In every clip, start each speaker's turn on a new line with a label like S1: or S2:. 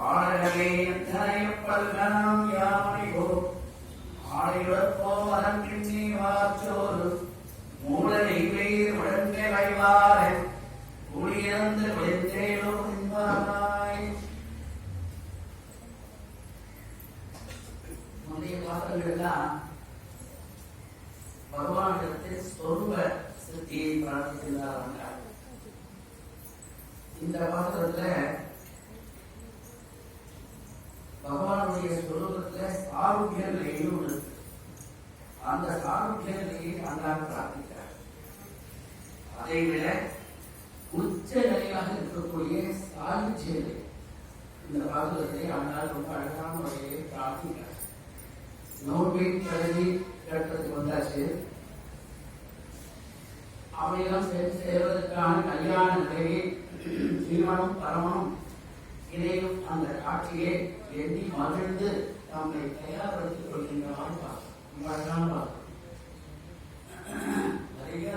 S1: ஆடவே பல்கணம் யாமணிகோ ஆடியுடற்போ மரங்கிண்ணி வாச்சோறு மூலனை வேறு உடனே வைவாரன் குடியிறந்து விழுந்தேலோ என்பாய் முந்தைய பகவானிடத்தில் சொருப சித்தியை இந்த பாத்திரத்துல பகவானுடைய சொரூபத்துல ஆரோக்கிய நிலையும் உள்ளது அந்த ஆரோக்கிய நிலையை அல்லாஹ் பிரார்த்திக்கிறார். அதை விட உச்ச நிலையாக இருக்கக்கூடிய சாயுச்சிய நிலை இந்த பாத்திரத்தை அல்லாஹ் ரொம்ப அழகான முறையை பிரார்த்திக்கிறார். நோன்பை கருதி கட்டத்துக்கு வந்தாச்சு. அவையெல்லாம் சே- செய்வதற்கான கல்யாண நிலையை சீமனும் பரமம் இதையும் அந்த காட்சியை எண்ணி மகிழ்ந்து தம்மை தயார்படுத்திக் கொள்கின்றவாறு பார்க்கலாம் நிறைய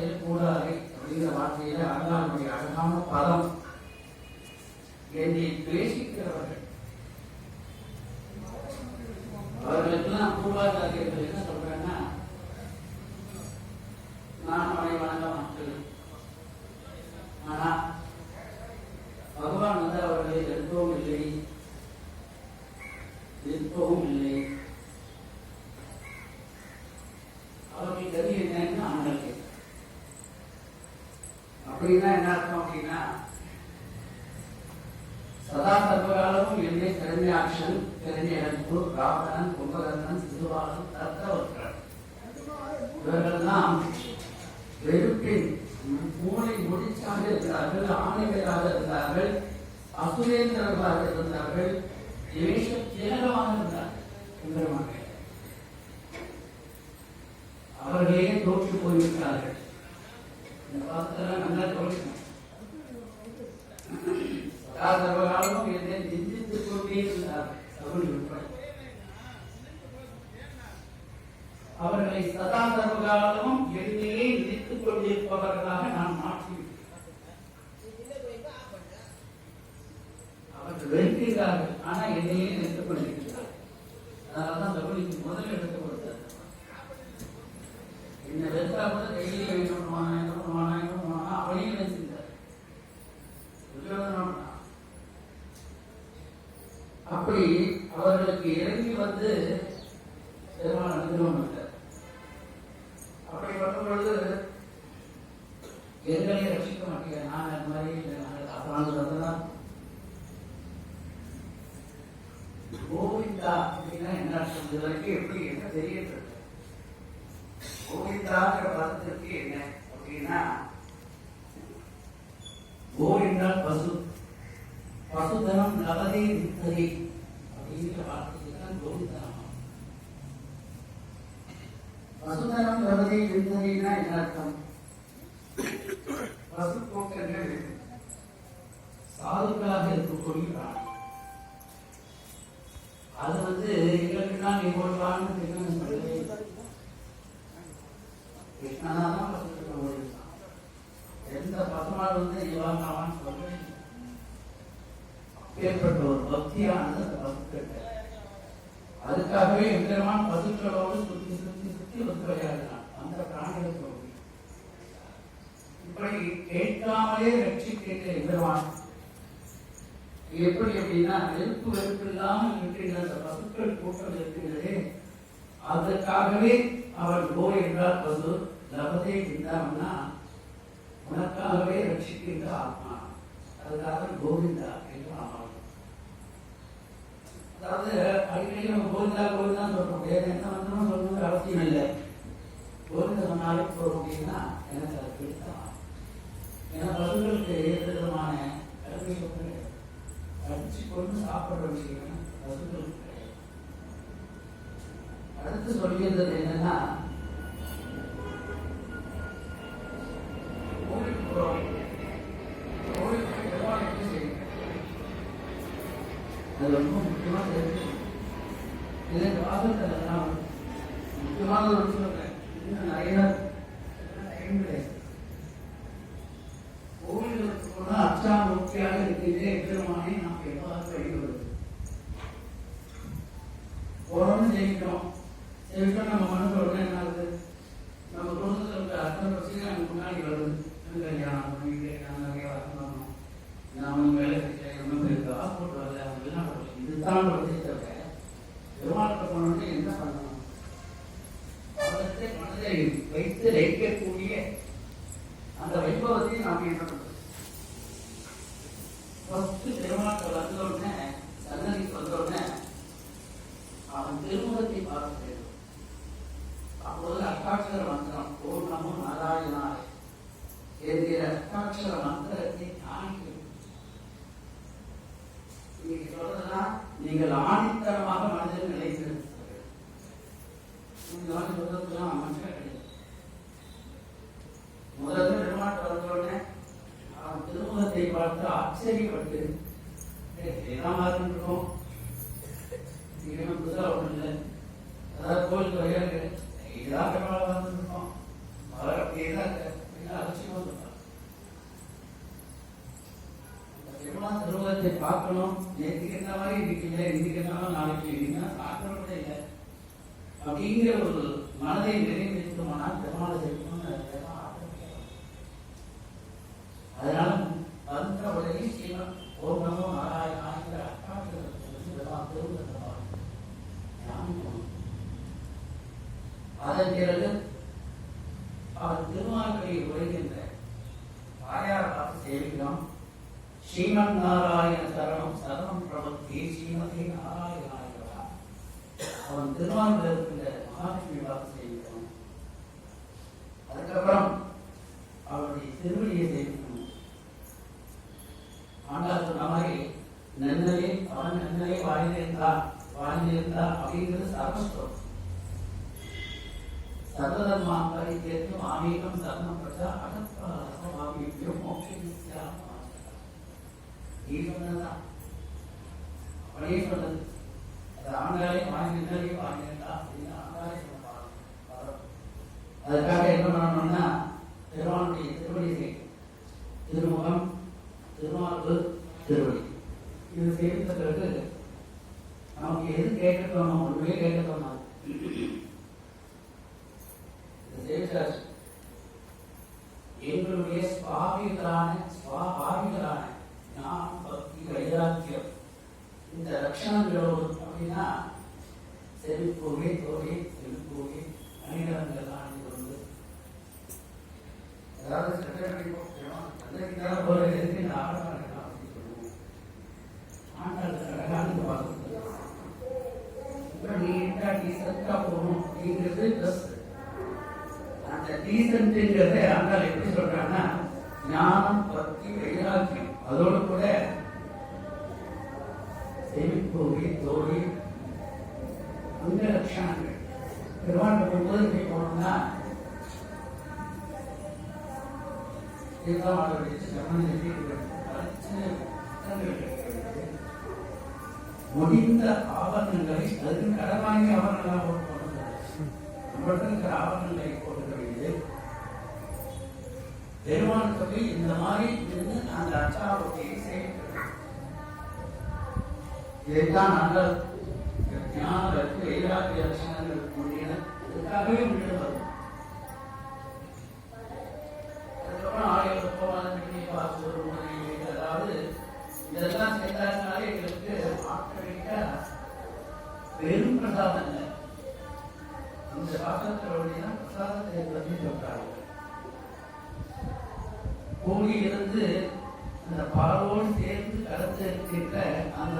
S1: செய்யக்கூடாது அப்படிங்கிற வார்த்தையில அல்லாஹ்வுடைய அழகான பதம். என்னை துவேஷிக்கிறவர்கள் அவர்களுக்கெல்லாம் பூர்வாச்சாரியர்கள் என்ன சொல்றாங்கன்னா நான் அவனை வணங்க மாட்டேன் ஆனா பகவான் வந்து அவர்களை எதிர்க்கவும் இல்லை எதிர்க்கவும் இல்லை அவர்கள் கதி என்னன்னு அவங்கள் கேட்கிறார். அப்படின்னா அப்படின்னா சதா சர்வகாலமும் என்னை தெரிஞ்ச ஆக்ஷன் தெரிஞ்ச திறமையடன்பு ராவணன் கும்பகர்ணன் சிசுபாலன் தத்தவர்கள் இவர்கள்லாம் வெறுப்பின் மூளை முடிச்சாக இருந்தார்கள் ஆணைகளாக இருந்தார்கள் அசுரேந்திரர்களாக இருந்தார்கள் தேச திலகமாக இருந்தார்கள் அவர்களே தோற்று போய்விட்டார்கள். இந்த பாத்திரம் நல்லா தோற்று சதா சர்வகாலமும் என்னை நிந்தித்துக் கொண்டே இருந்தார்கள் அவர்களை சதா சர்வகாலமும் என்னையே நினைத்துக் கொண்டிருப்பவர்களாக நான் மாற்றிவிட்டேன். அவர்கள் வெறுக்கிறார்கள் ஆனா என்னையே நினைத்துக் கொண்டிருக்கிறார் அதனாலதான் சகுனிக்கு முதல் எடுத்து கொடுத்தார். என்ன வெறுத்தா கூட கையிலே வேண்டும் பசு போக்கங்கள் சாதுக்களாக இருக்கக்கூடிய அது வந்து எங்களுக்கு தான் நீ போடுவான்னு கிருஷ்ணன் சொல்லவே கிருஷ்ணனா பசுக்கள் அதற்காகவே அவள் ஓ என்றால் பசு லபதே பிந்தாம்னா உனக்காகவே ரட்சிக்கின்ற ஆத்மா. அதுக்காக கோவிந்தா என்று ஆமாம் அதாவது அடிக்கடி நம்ம கோவிந்தா கோவிந்தான் சொல்றோம் வேற என்ன வந்தாலும் சொல்லணுங்கிற அவசியம் இல்லை. கோவிந்த சொன்னாலே போக முடியும்னா எனக்கு அது பிடித்தான் ஏன்னா பசுகளுக்கு எந்த விதமான கருத்து கடிச்சு கொண்டு சாப்பிட விஷயம் அடுத்து சொல்லியிருந்தது என்னன்னா அது ரொம்ப முக்கியமா தெரிஞ்சு இதன் ஆபத்தில் Yeah. நீங்கள் ஆணித்தரமாக மனதில் நிலைத்திருக்க முதல்ல பெருமாள் வந்தவுடனே திருமுகத்தை பார்த்து ஆச்சரியப்பட்டு మనది నిర్ణయించుకోమని ప్రమాణం யோகிதா வாணிஜயுக்தா அப்படிங்கிறது சர்வஸ்வம் சர்வதர்மா பரித்தேற்றம் ஆமேகம் சர்ம பிரஜா அகத்வாபிபியோ மோட்ச ஈஸ்வரன் தான் பரமேஸ்வரன் நமக்கு எது கேட்க தோணும் உண்மையே கேட்க தோணும் இருக்குது பிளஸ் அந்த டீசன்ட்டுங்கிறத ஆனால் எப்படி சொல்றாங்கன்னா ஞானம் பக்தி வைராக்கியம். அதோடு கூட செவிப்போவி தோழி அந்த லட்சணங்கள். முடிந்த ஆபரணங்களை அது கடமாகிய ஆபரணங்களாக இவர்கள் கிராமங்களில் கொடுக்கவில்லை பெருமான் சொல்லி இந்த மாதிரி இருந்து அந்த அச்சாரத்தையை செய்கிறது இதைத்தான் நல்ல ஞானத்திற்கு வைராகிய லட்சணங்களுக்கு முன்னிடம் இதுக்காகவே முன்னிடம் शासक प्रवृत्तिना பிரசாதத்தை பண்ணி சொல்றாங்க பூமியிலிருந்து இந்த பாலோடு சேர்ந்து கடந்து இருக்கின்ற அந்த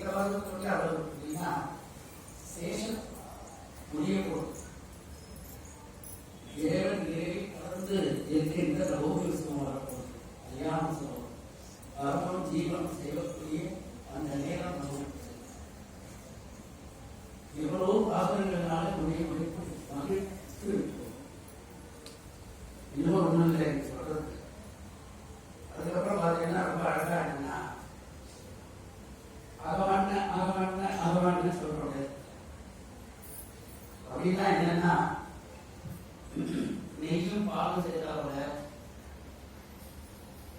S1: திருவாரூர் தொட்டு அவர் அப்படின்னா சேஷம் முடிய போகும் தேவன் அப்படின்னா என்னன்னா நெய்யும் பாலும் சேர்த்தா போல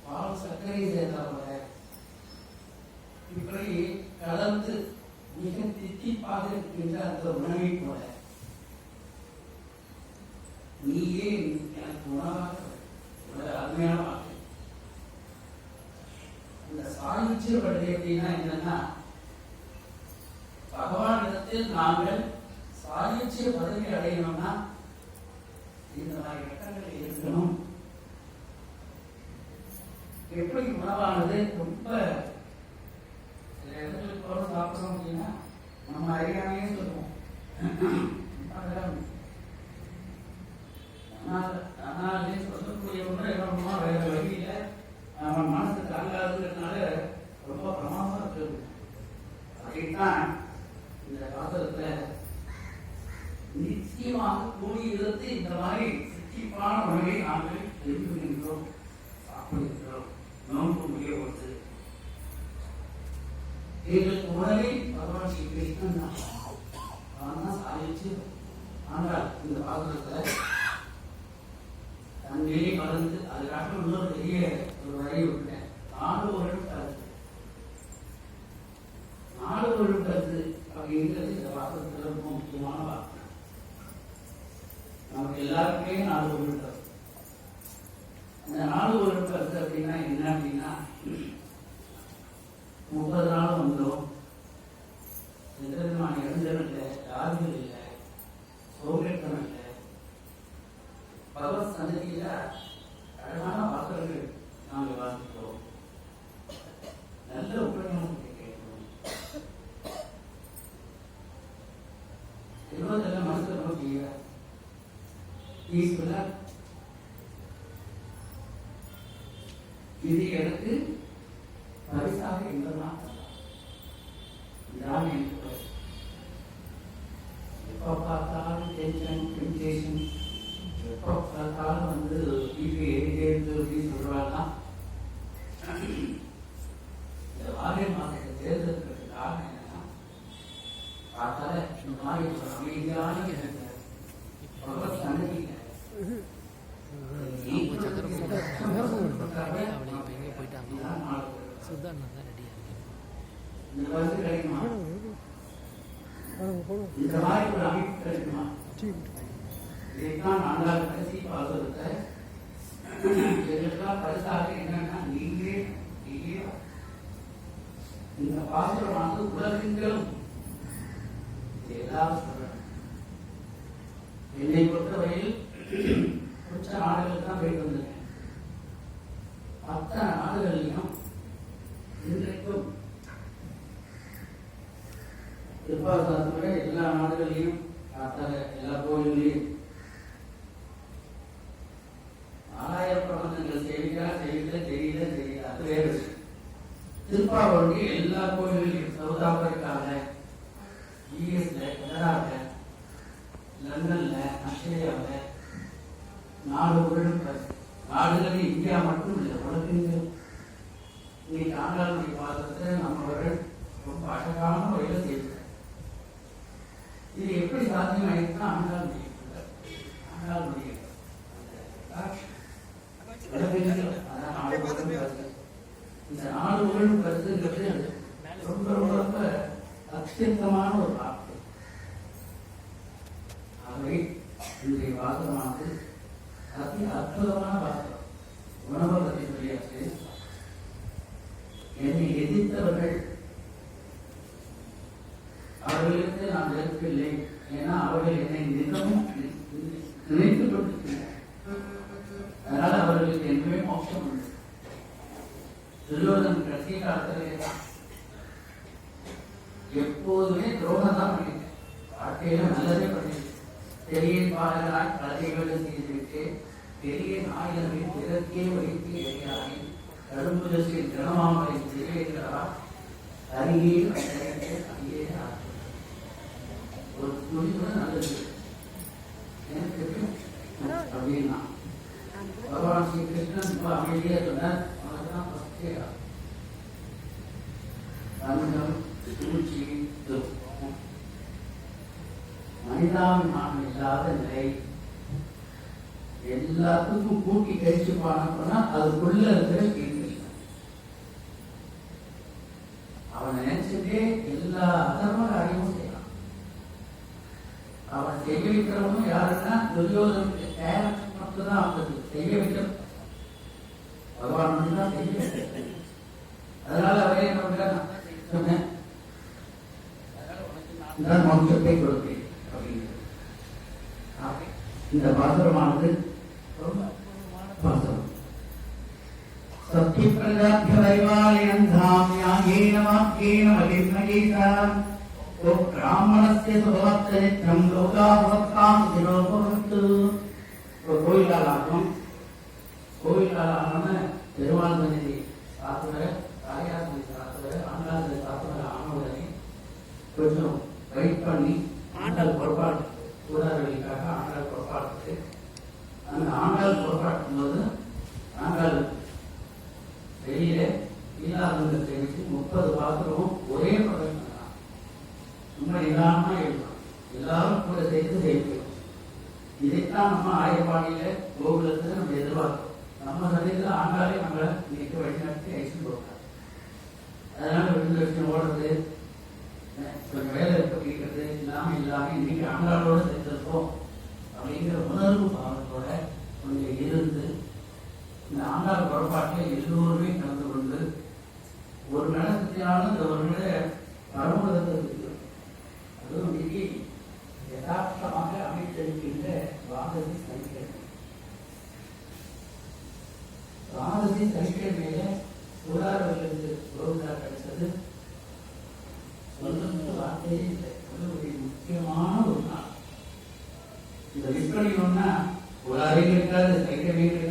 S1: பால் சர்க்கரையும் சேர்த்தா போல இப்படி கலந்து மிக தித்திப்பாக இருக்கின்ற அந்த உணவை போல நீயே எனக்கு உணவாக அருமையான வாக்கு அந்த சாகிச்சிய பற்றி எப்படின்னா இருக்கணும் எப்படி உணவானது ரொம்ப சில இடங்களுக்கு போல சாப்பிட்றோம் அப்படின்னா நம்ம அறியாமையே சொல்லுவோம். உடனே பகவான் ஸ்ரீ கிருஷ்ணன் ஆனால் சாதிச்சு ஆனால் இந்த பாகவதத்தை பைத்தியம் இல்லை ராஜ்யம் இல்லை சோம்பேறித்தனம் இல்லை பகவத் சன்னதியில இந்த பாசுரமானது உலகெங்கிலும் எல்லாரும் சொல்றாங்க என்னை பொறுத்தவரையில் அற்புதமான வார்த்தை உணவை பற்றி சொல்லியாச்சு என்னை எதிர்த்தவர்கள் அவர்களுக்கு நான் வெறுப்பில்லை. ஏன்னா அவர்கள் என்னை மிகவும் அருகே அங்கே ஒரு நல்லது எனக்கு அப்படின்னா பகவான் ஸ்ரீ கிருஷ்ணன் ரொம்ப அமைதியா சொன்னார் அவனுக்குதான் ஃபர்ஸ்டே தங்கம் சூழ்ச்சி துக்கம் மனிதாபிமானம் இல்லாத நிலை எல்லாத்துக்கும் கூட்டி கழிச்சு அதுக்குள்ள இருக்கிற துரியோதனுக்கு மட்டும்தான் செய்ய பகவான் மட்டும்தான் செய்ய அதனால அவரே சொன்னேன் நான் மோட்சத்தை கொடுப்பேன் இந்த பாசுரமானது 我同意干了 அதனால வச்சு ஓடுறது அஹ் கொஞ்சம் வேலை பண்ணிக்கிறது இல்லாம இல்லாம இன்னைக்கு அன்றாடோட சேர்ந்திருக்கோம் அப்படிங்கிற உணர்வு பாவத்தோட கொஞ்சம் இருந்து இந்த ஆண்டாள் புறப்பாட்டில் எல்லோருமே கலந்து கொண்டு ஒரு நடத்தினாலும் இந்த ஒரு நிலை பரமதத்திற்கு அதுவும் இன்னைக்கு யதார்த்தமாக அமைத்திருக்கின்ற வாததி சனிக்கிழமை வாததி சனிக்கிழமையில சூடாரர்களுக்கு கோவிந்தா கிடைச்சது சொல்லுங்க இல்லை அது ஒரு முக்கியமான ஒரு நாள் இந்த விற்பனை ஒன்னா ஒரு அறிவு இருக்காது கைக்கவே இருக்காது.